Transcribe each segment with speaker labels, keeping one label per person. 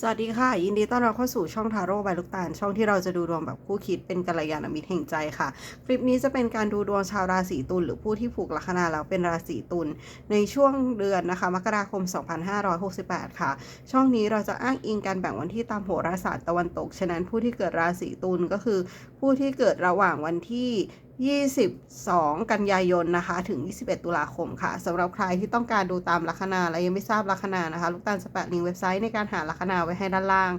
Speaker 1: สวัสดีค่ะ ยินดีต้อนรับเข้าสู่ช่องทาโร่ใบลูกตาล ช่องที่เราจะดูดวงแบบคู่คิดเป็นกัลยาณมิตรแห่งใจค่ะ คลิปนี้จะเป็นการดูดวงชาวราศีตุลหรือผู้ที่ผูกลัคนาแล้วเป็นราศีตุลในช่วงเดือนนะคะมกราคม 2568 ค่ะ ช่องนี้เราจะอ้างอิงการแบ่งวันที่ตามโหราศาสตร์ตะวันตก ฉะนั้นผู้ที่เกิดราศีตุลก็คือ ผู้ที่เกิดระหว่างวันที่ 22 กันยายนนะคะถึง 21 ตุลาคมค่ะสำหรับใครที่ต้องการดูตามลัคนาและยังไม่ทราบลัคนานะคะ ลูกตาลจะแปะลิงก์เว็บไซต์ในการหาลัคนาไว้ให้ด้านล่าง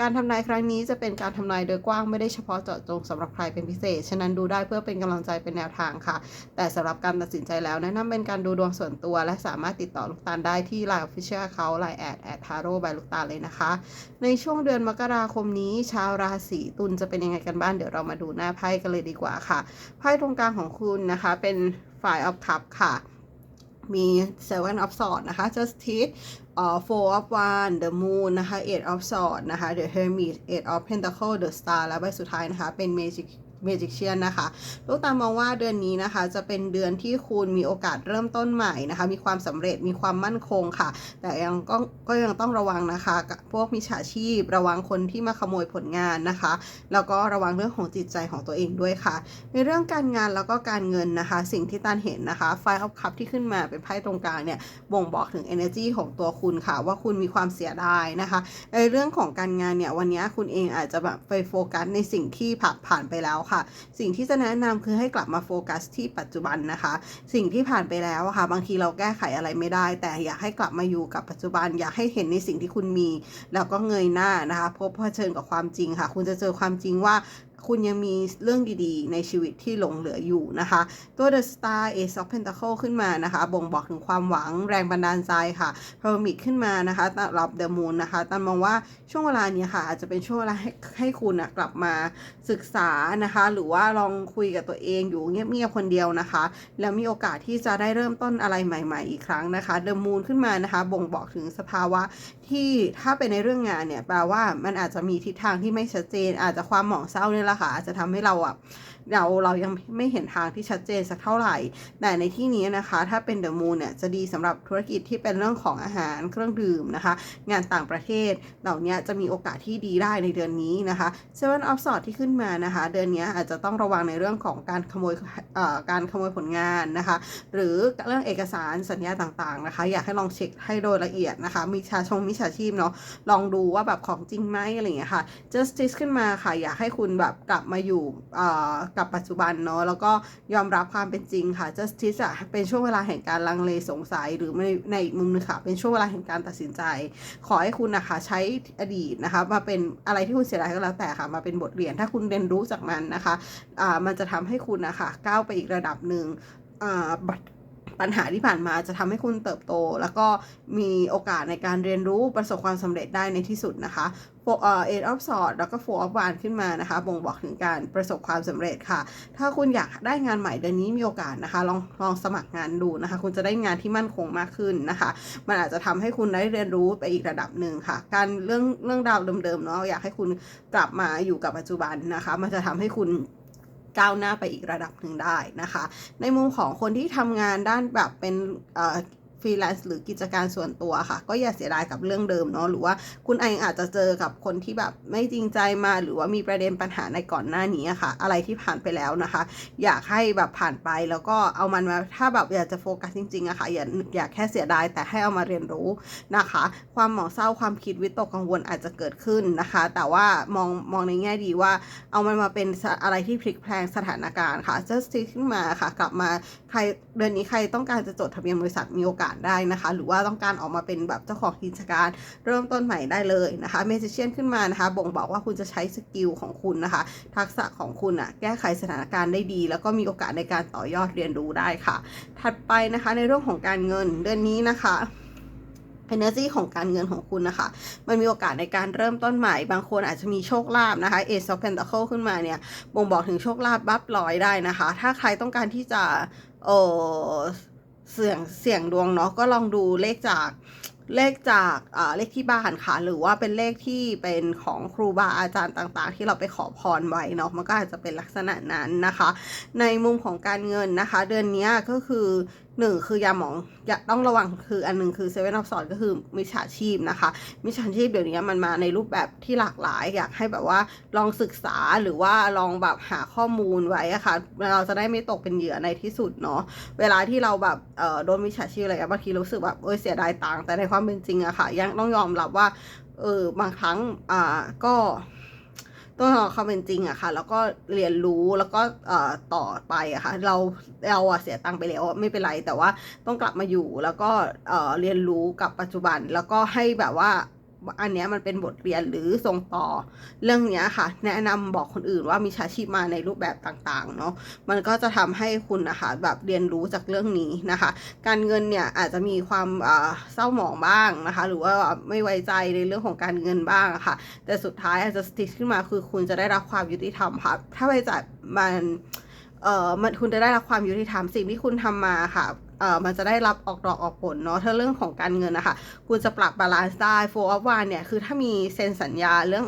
Speaker 1: การทำนายครั้งนี้จะเป็นการทำนายโดยกว้างไม่ได้เฉพาะเจาะจงสำหรับใครเป็นพิเศษ ฉะนั้นดูได้เพื่อเป็นกำลังใจเป็นแนวทางค่ะ แต่สำหรับการตัดสินใจแล้วแนะนำเป็นการดูดวงส่วนตัว และสามารถติดต่อลูกตาลได้ที่ Line Official Account Line แอดแอดทาโร่บายลูกตาลเลยนะคะ ในช่วงเดือนมกราคมนี้ ชาวราศีตุลจะเป็นยังไงกันบ้างเดี๋ยวเรามาดูหน้าไพ่กันเลยดีกว่าค่ะไพ่ตรงกลางของคุณนะคะ เป็นฝ่าย of cup ค่ะ มี seven of swords นะคะ justice เอ่อ four of one the moon นะคะ eight of swords นะคะ the hermit eight of pentacle the star และใบสุดท้ายนะคะ เป็น magic magician นนะคะ ลูกตามองว่าเดือนนี้นะคะ จะเป็นเดือนที่คุณมีโอกาสเริ่มต้นใหม่นะคะ มีความสำเร็จมีความมั่นคงค่ะ แต่ยังก็ก็ยังต้องระวังนะคะ พวกมิจฉาชีพ ระวังคนที่มาขโมยผลงานนะคะ แล้วก็ระวังเรื่องของจิตใจของตัวเองด้วยค่ะ ในเรื่องการงานแล้วก็การเงินนะคะ สิ่งที่ตันเห็นนะคะไฟออฟคัพที่ขึ้นมาเป็นไพ่ตรงกลางเนี่ยบ่งบอกถึง energy ของตัวคุณค่ะ ว่าคุณมีความเสียดายนะคะ ในเรื่องของการงานเนี่ยวันนี้คุณเองอาจจะแบบไปโฟกัสในสิ่งที่ผ่านผ่านไปแล้วค่ะ สิ่งที่จะแนะนำคือให้กลับมาโฟกัสที่ปัจจุบันนะคะ สิ่งที่ผ่านไปแล้วอะค่ะ บางทีเราแก้ไขอะไรไม่ได้ แต่อยากให้กลับมาอยู่กับปัจจุบัน อยากให้เห็นในสิ่งที่คุณมี แล้วก็เงยหน้านะคะ พบเผชิญกับความจริงค่ะ คุณจะเจอความจริงว่า คุณยังมีเรื่องดีๆ ในชีวิตที่หลงเหลืออยู่นะคะ ตัว The Star Ace of Pentacle ขึ้นมานะคะ บ่งบอกถึงความหวังแรงบันดาลใจค่ะ p y r a m i d ขึ้นมานะคะสำหรับ The Moon นะคะตันมองว่าช่วงเวลานี้ค่ะ อาจจะเป็นช่วงเวลาให้ให้คุณนะกลับมาศึกษานะคะ หรือว่าลองคุยกับตัวเองอยู่เงียบๆคนเดียวนะคะ แล้วมีโอกาสที่จะได้เริ่มต้นอะไรใหม่ ๆ อีกครั้งนะคะ The Moon ขึ้นมานะคะ บ่งบอกถึงสภาวะที่ถ้าเป็นในเรื่องงานเนี่ยแปลว่ามันอาจจะมีทิศทางที่ไม่ชัดเจน อาจจะความหมองเศร้าเนี่แหละค่ะอาจจะทำให้เราอะเราเรายังไม่เห็นทางที่ชัดเจนสักเท่าไหร่ แต่ในที่นี้นะคะ ถ้าเป็นเดอะมูนเนี่ยจะดีสำหรับธุรกิจที่เป็นเรื่องของอาหารเครื่องดื่มนะคะ งานต่างประเทศเหล่านี้จะมีโอกาสที่ดีได้ในเดือนนี้นะคะ Seven of Swords ที่ขึ้นมานะคะ เดือนนี้อาจจะต้องระวังในเรื่องของการขโมยเอ่อการขโมยผลงานนะคะ หรือเรื่องเอกสารสัญญาต่างๆนะคะ อยากให้ลองเช็คให้โดยละเอียดนะคะ มีชาชงมิจฉาชีพเนาะลองดูว่าแบบของจริงไหมอะไรอย่างเงี้ยค่ะ justice ขึ้นมาค่ะ อยากให้คุณแบบกลับมาอยู่กับปัจจุบันเนาะแล้วก็ยอมรับความเป็นจริงค่ะ justice อะเป็นช่วงเวลาแห่งการลังเลสงสัยหรือในในอีกมุมหนึงค่ะ เป็นช่วงเวลาแห่งการตัดสินใจ ขอให้คุณนะคะใช้อดีตนะคะมาเป็นอะไรที่คุณเสียดายก็แล้วแต่ค่ะ มาเป็นบทเรียนถ้าคุณเรียนรู้จากมันนะคะอ่ามันจะทำให้คุณนะคะก้าวไปอีกระดับหนึ่งอ่าบัต ปัญหาที่ผ่านมาจะทำให้คุณเติบโต แล้วก็มีโอกาสในการเรียนรู้ประสบความสำเร็จได้ในที่สุดนะคะเอ่อ eight of swords แล้วก็ four of wands ขึ้นมานะคะ บ่งบอกถึงการประสบความสำเร็จค่ะ ถ้าคุณอยากได้งานใหม่เดือนนี้มีโอกาสนะคะ ลองลองสมัครงานดูนะคะ คุณจะได้งานที่มั่นคงมากขึ้นนะคะ มันอาจจะทำให้คุณได้เรียนรู้ไปอีกระดับหนึ่งค่ะ การเรื่องเรื่องราวเดิมๆเนาะอยากให้คุณกลับมาอยู่กับปัจจุบันนะคะ มันจะทำให้คุณ ก้าวหน้าไปอีกระดับหนึ่งได้นะคะ ในมุมของคนที่ทำงานด้านแบบเป็น ฟรีแลนซ์หรือกิจการส่วนตัวค่ะ ก็อย่าเสียดายกับเรื่องเดิมเนาะหรือว่าคุณเองอาจจะเจอกับคนที่แบบไม่จริงใจมาหรือว่ามีประเด็นปัญหาในก่อนหน้านี้ค่ะ อะไรที่ผ่านไปแล้วนะคะ อยากให้แบบผ่านไปแล้วก็เอามันมาถ้าแบบอยากจะโฟกัสจริงๆอะค่ะอย่าอย่าแค่เสียดายแต่ให้เอามาเรียนรู้นะคะ ความหมองเศร้าความคิดวิตกกังวลอาจจะเกิดขึ้นนะคะ แต่ว่ามองมองในแง่ดีว่า เอามันมาเป็นอะไรที่พลิกแพลงสถานการณ์ค่ะ justice ขึ้นมาค่ะ กลับมาใครเดือนนี้ใครต้องการจะจดทะเบียนบริษัทมีโอกาสได้นะคะ หรือว่าต้องการออกมาเป็นแบบเจ้าของกิจการ เริ่มต้นใหม่ได้เลยนะคะ magician ขึ้นมานะคะ บ่งบอกว่าคุณจะใช้สกิลของคุณนะคะ ทักษะของคุณอะแก้ไขสถานการณ์ได้ดี แล้วก็มีโอกาสในการต่อยอดเรียนรู้ได้ค่ะ ถัดไปนะคะในเรื่องของการเงินเดือนนี้นะคะ energy ของการเงินของคุณนะคะ มันมีโอกาสในการเริ่มต้นใหม่ บางคนอาจจะมีโชคลาภนะคะ Ace of Pentacle ขึ้นมาเนี่ย บ่งบอกถึงโชคลาภบัฟลอยได้นะคะ ถ้าใครต้องการที่จะเออ เสี่ยงเสี่ยงดวงเนาะก็ลองดูเลขจากเลขจากเลขที่บ้านค่ะ หรือว่าเป็นเลขที่เป็นของครูบาอาจารย์ต่างๆ ที่เราไปขอพรไว้เนาะมันก็อาจจะเป็นลักษณะนั้นนะคะ ในมุมของการเงินนะคะ เดือนนี้ก็คือหนึ่งคืออย่ามองอย่าต้องระวังคืออันหนึงคือเซเว่นออฟสอนก็คือมิจฉาชีพนะคะมิจฉาชีพเดี๋ยวนี้มันมาในรูปแบบที่หลากหลาย อยากให้แบบว่าลองศึกษาหรือว่าลองแบบหาข้อมูลไว้อะค่ะเราจะได้ไม่ตกเป็นเหยื่อในที่สุดเนาะเวลาที่เราแบบเอ่อโดนมิจฉาชีพอะไรบางทีรู้สึกแบบเออเสียดายตังค์แต่ในความเป็นจริงอะค่ะยังต้องยอมรับว่าเออบางครั้งอ่าก็ ต้องเอาความเป็นจริงอะค่ะ แล้วก็เรียนรู้แล้วก็เอ่อต่อไปอะค่ะ เราเราอะเสียตังค์ไปแล้วไม่เป็นไรแต่ว่าต้องกลับมาอยู่แล้วก็เอ่อเรียนรู้กับปัจจุบันแล้วก็ให้แบบว่า อันเนี้ยมันเป็นบทเรียนหรือส่งต่อเรื่องเนี้ยค่ะ แนะนำบอกคนอื่นว่ามีชาชีพมาในรูปแบบต่างๆเนาะมันก็จะทำให้คุณนะคะ แบบเรียนรู้จากเรื่องนี้นะคะ การเงินเนี่ยอาจจะมีความเศร้าหมองบ้างนะคะ หรือว่าไม่ไว้ใจในเรื่องของการเงินบ้างะค่ะ แต่สุดท้ายอาจจะสติขึ้นมาคือคุณจะได้รับความยุติธรรมค่ะถ้าไปจัดมันเอ่อมันคุณจะได้รับความยุติธรรมสิ่งที่คุณทำมาค่ะ เอ่อมันจะได้รับออกดอกออกผลเนาะถ้าเรื่องของการเงินนะคะคุณจะปรับบาลานซ์ได้โฟร์อฟวานเนี่ยคือถ้ามีเซ็นสัญญาเรื่อง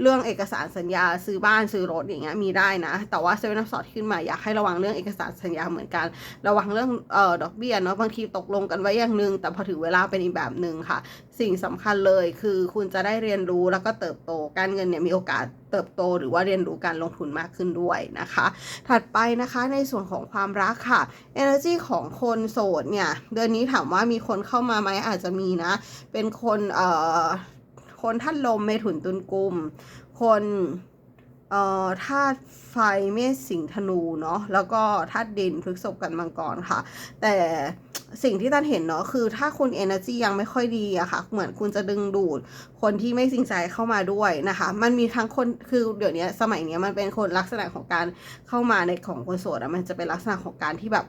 Speaker 1: เรื่องเอกสารสัญญาซื้อบ้านซื้อรถอย่างเงี้ยมีได้นะ แต่ว่าเซเว่นอัพสอดขึ้นมาอยากให้ระวังเรื่องเอกสารสัญญาเหมือนกัน ระวังเรื่องเอ่อดอกเบี้ยเนาะบางทีตกลงกันไว้อย่างหนึ่งแต่พอถึงเวลาเป็นอีกแบบหนึ่งค่ะ สิ่งสำคัญเลยคือคุณจะได้เรียนรู้แล้วก็เติบโตการเงินเนี่ยมีโอกาสเติบโต หรือว่าเรียนรู้การลงทุนมากขึ้นด้วยนะคะ ถัดไปนะคะในส่วนของความรักค่ะ energy ของคนโสดเนี่ยเดือนนี้ถามว่ามีคนเข้ามาไหมอาจจะมีนะ เป็นคนเอ่อ คนท่านลมเมถุนตุลกุม คนเอ่อธาตุไฟเมษสิงธนูเนาะแล้วก็ธาตุดินพฤษภกันมังกรค่ะ แต่สิ่งที่ตันเห็นเนาะคือถ้าคุณ energy ยังไม่ค่อยดีอะค่ะ เหมือนคุณจะดึงดูดคนที่ไม่จริงใจเข้ามาด้วยนะคะ มันมีทั้งคนคือเดี๋ยวนี้สมัยนี้มันเป็นคนลักษณะของการเข้ามาในของคนโสดอะมันจะเป็นลักษณะของการที่แบบ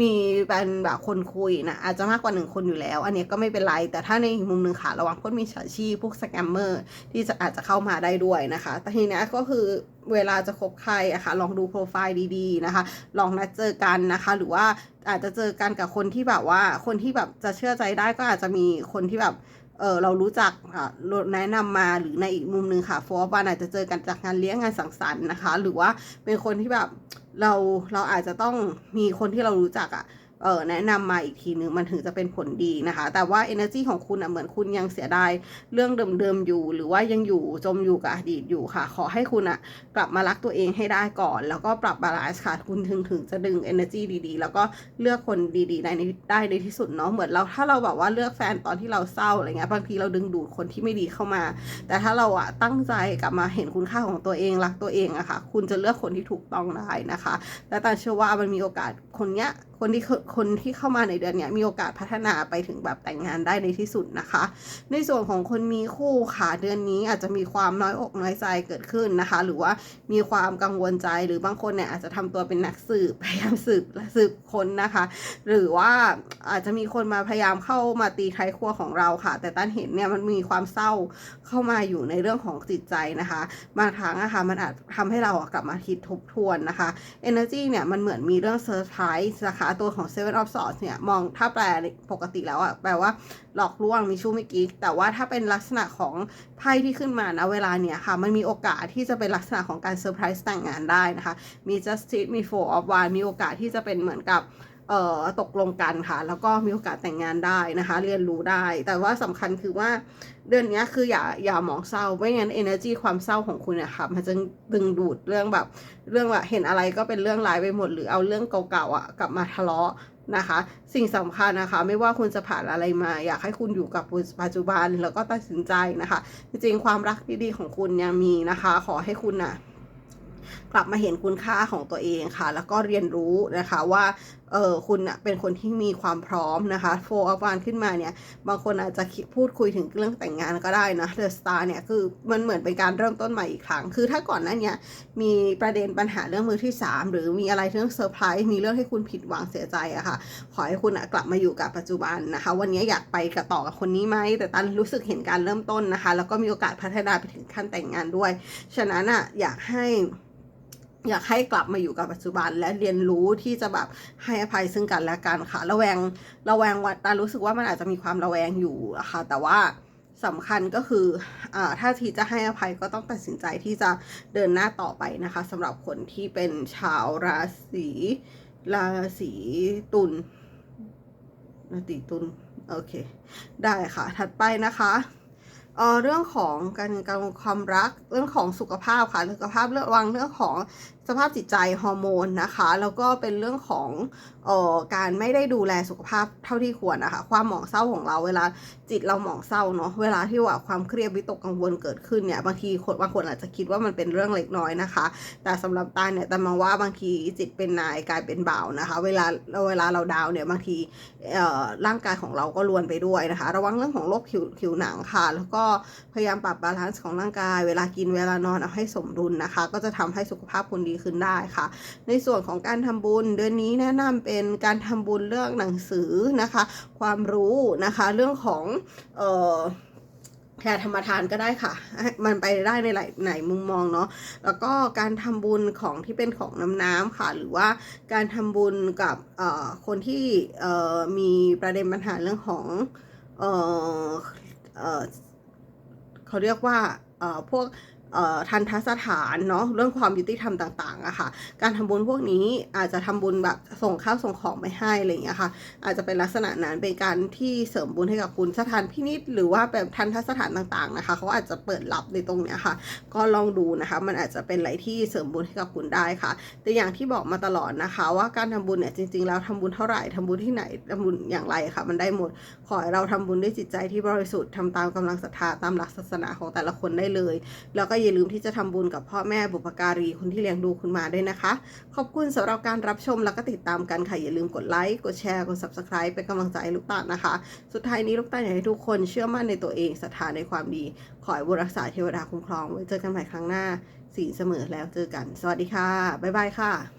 Speaker 1: มีเป็นแบบคนคุยนะอาจจะมากกว่าหนึ่งคนอยู่แล้ว อันนี้ก็ไม่เป็นไร แต่ถ้าในอีกมุมหนึ่งค่ะ ระวังพวกมีฉาชีพพวกสแกมเมอร์ที่จะอาจจะเข้ามาได้ด้วยนะคะ แต่ทีนี้ก็คือเวลาจะคบใครอะค่ะลองดูโปรไฟล์ดี ๆ นะคะ ลองนัดเจอกันนะคะ หรือว่าอาจจะเจอกันกับคนที่แบบว่า คนที่แบบจะเชื่อใจได้ก็อาจจะมีคนที่แบบเออเรารู้จักอะแนะนำมาหรือในอีกมุมหนึ่งค่ะโฟร์บานอาจจะเจอกันจากงานเลี้ยงงานสังสรรค์นะคะ หรือว่าเป็นคนที่แบบ เราเราอาจจะต้องมีคนที่เรารู้จักอะ เออแนะนำมาอีกทีนึงมันถึงจะเป็นผลดีนะคะ แต่ว่า energy ของคุณอะเหมือนคุณยังเสียดายเรื่องเดิมๆอยู่ หรือว่ายังอยู่จมอยู่กับอดีตอยู่ค่ะ ขอให้คุณอะกลับมารักตัวเองให้ได้ก่อน แล้วก็ปรับบาลานซ์ค่ะ คุณถึงถึงจะดึง energy ดีๆ แล้วก็เลือกคนดีๆได้ในได้ในที่สุดเนาะเหมือนเราถ้าเราแบบว่าเลือกแฟนตอนที่เราเศร้าอะไรเงี้ยบางทีเราดึงดูดคนที่ไม่ดีเข้ามา แต่ถ้าเราอะตั้งใจกลับมาเห็นคุณค่าของตัวเองรักตัวเองอะค่ะ คุณจะเลือกคนที่ถูกต้องได้นะคะ และตาเชื่อว่ามันมีโอกาสคนเนี้ย คนที่คนที่เข้ามาในเดือนนี้มีโอกาสพัฒนาไปถึงแบบแต่งงานได้ในที่สุดนะคะ ในส่วนของคนมีคู่ค่ะเดือนนี้อาจจะมีความน้อยอกน้อยใจเกิดขึ้นนะคะ หรือว่ามีความกังวลใจหรือบางคนเนี่ยอาจจะทำตัวเป็นนักสืบพยายามสืบสืบคนนะคะ หรือว่าอาจจะมีคนมาพยายามเข้ามาตีไทยครัวของเราค่ะ แต่ตั้นเห็นเนี่ยมันมีความเศร้าเข้ามาอยู่ในเรื่องของจิตใจนะคะบางครั้งนะคะมันอาจทำให้เรากลับมาคิดทบทวนนะคะ energy เนี่ยมันเหมือนมีเรื่องเซอร์ไพรส์นะคะตัวของ Seven of Swords เนี่ย มองถ้าแปลปกติแล้วอะแปลว่าหลอกลวงมีชู้มีกิ๊ก แต่ว่าถ้าเป็นลักษณะของไพ่ที่ขึ้นมานะเวลาเนี่ยค่ะ มันมีโอกาสที่จะเป็นลักษณะของการเซอร์ไพรส์แต่งงานได้นะคะ มี justice มี four of wands มีโอกาสที่จะเป็นเหมือนกับ เอ่อตกลงกันค่ะ แล้วก็มีโอกาสแต่งงานได้นะคะ เรียนรู้ได้ แต่ว่าสำคัญคือว่าเดือนนี้คืออย่าอย่ามองเศร้าไม่งั้น energy ความเศร้าของคุณเนี่ยค่ะมันจะดึงดูดเรื่องแบบ เรื่องแบบเห็นอะไรก็เป็นเรื่องร้ายไปหมด หรือเอาเรื่องเก่าๆอะกลับมาทะเลาะนะคะ สิ่งสำคัญนะคะ ไม่ว่าคุณจะผ่านอะไรมา อยากให้คุณอยู่กับปัจจุบันแล้วก็ตัดสินใจนะคะ จริงๆความรักดีๆของคุณยังมีนะคะ ขอให้คุณน่ะกลับมาเห็นคุณค่าของตัวเองค่ะ แล้วก็เรียนรู้นะคะว่าเออคุณเป็นคนที่มีความพร้อมนะคะโฟอ f วานขึ้นมาเนี่ย บางคนอาจจะพูดคุยถึงเรื่องแต่งงานก็ได้นะเดอะสตาร์เนี่ยคือมันเหมือนเป็นการเริ่มต้นใหม่อีกครั้ง คือถ้าก่อนหน้าเนี้มีประเด็นปัญหาเรื่องมือที่ 3 หรือมีอะไรเรื่องเซอร์ไพรส์มีเรื่องให้คุณผิดหวังเสียใจอะค่ะ ขอให้คุณกลับมาอยู่กับปัจจุบันนะคะ วันนี้อยากไปกับต่อกับคนนี้ไหมแต่ตันรู้สึกเห็นการเริ่มต้นนะคะ แล้วก็มีโอกาสพัฒนาไปถึงขั้นแต่งงานด้วย ฉะนั้นอะอยากให้ อยากให้กลับมาอยู่กับปัจจุบัน และเรียนรู้ที่จะแบบให้อภัยซึ่งกันและกันค่ะ ระแวงระแวงว่าตารู้สึกว่ามันอาจจะมีความระแวงอยู่อะค่ะ แต่ว่าสำคัญก็คืออถ้าทีจะให้อภัยก็ต้องตัดสินใจที่จะเดินหน้าต่อไปนะคะสำหรับคนที่เป็นชาวราศีราศีตุลราศีตุลโอเค ได้ค่ะ ถัดไปนะคะ เอ่อเรื่องของการการความรักเรื่องของสุขภาพค่ะสุขภาพเรื่องวังเรื่องของ สภาพจิตใจฮอร์โมนนะคะ แล้วก็เป็นเรื่องของเอ่อการไม่ได้ดูแลสุขภาพเท่าที่ควรนะคะ ความหมองเศร้าของเราเวลาจิตเราหมองเศร้าเนาะเวลาที่ว่าความเครียดวิตกกังวลเกิดขึ้นเนี่ยบางทีคนบางคนอาจจะคิดว่ามันเป็นเรื่องเล็กน้อยนะคะ แต่สำหรับตาเนี่ยแต่มองว่าบางทีจิตเป็นนายกลายเป็นบ่าวนะคะ เวลาเวลาเราดาวเนี่ยบางทีเอ่อร่างกายของเราก็รวนไปด้วยนะคะ ระวังเรื่องของโรคผิวผิวหนังค่ะ แล้วก็พยายามปรับบาลานซ์ของร่างกาย เวลากินเวลานอนเอาให้สมดุลนะคะ ก็จะทำให้สุขภาพคุณดีขึ้นได้ค่ะ ในส่วนของการทำบุญเดือนนี้แนะนำเป็นการทำบุญเรื่องหนังสือนะคะ ความรู้นะคะเรื่องของเอ่อแค่ธรรมทานก็ได้ค่ะ มันไปได้ในหลายไหนมุมมองเนาะ แล้วก็การทำบุญของที่เป็นของน้ำน้ำค่ะ หรือว่าการทำบุญกับคนที่มีประเด็นปัญหาเรื่องของเออเออเขาเรียกว่าพวก ทันทสถานเนาะเรื่องความยุติธรรมต่างๆอะค่ะ การทำบุญพวกนี้อาจจะทำบุญแบบส่งข้าวส่งของไปให้อะไรอย่างเงี้ยค่ะ อาจจะเป็นลักษณะนั้นเป็นการที่เสริมบุญให้กับคุณสถานพินิษหรือว่าแบบทันทสถานต่างๆนะคะเขาอาจจะเปิดรับในตรงเนี้ยค่ะ ก็ลองดูนะคะ มันอาจจะเป็นอะไรที่เสริมบุญให้กับคุณได้ค่ะ แต่อย่างที่บอกมาตลอดนะคะ ว่าการทำบุญเนี่ยจริง ๆ แล้วทำบุญเท่าไหร่ทำบุญที่ไหนทำบุญอย่างไรค่ะ มันได้หมดขอให้เราทำบุญด้วยจิตใจที่บริสุทธิ์ทำตามกำลังศรัทธาตามหลักศาสนาของแต่ละคนได้เลย แล้วก็อย่าลืมที่จะทำบุญกับพ่อแม่บุพการีคนที่เลี้ยงดูคุณมาด้วยนะคะ ขอบคุณสำหรับการรับชมแล้วก็ติดตามกันค่ะ อย่าลืมกดไลค์กดแชร์กด subscribe เป็นกำลังใจให้ลูกตาลนะคะ สุดท้ายนี้ลูกตาลอยากให้ทุกคนเชื่อมั่นในตัวเองศรัทธาในความดี ขอให้บุรักษาเทวดาคุ้มครองไว้เจอกันใหม่ครั้งหน้าสีเสมอแล้วเจอกัน สวัสดีค่ะบ๊ายบายค่ะ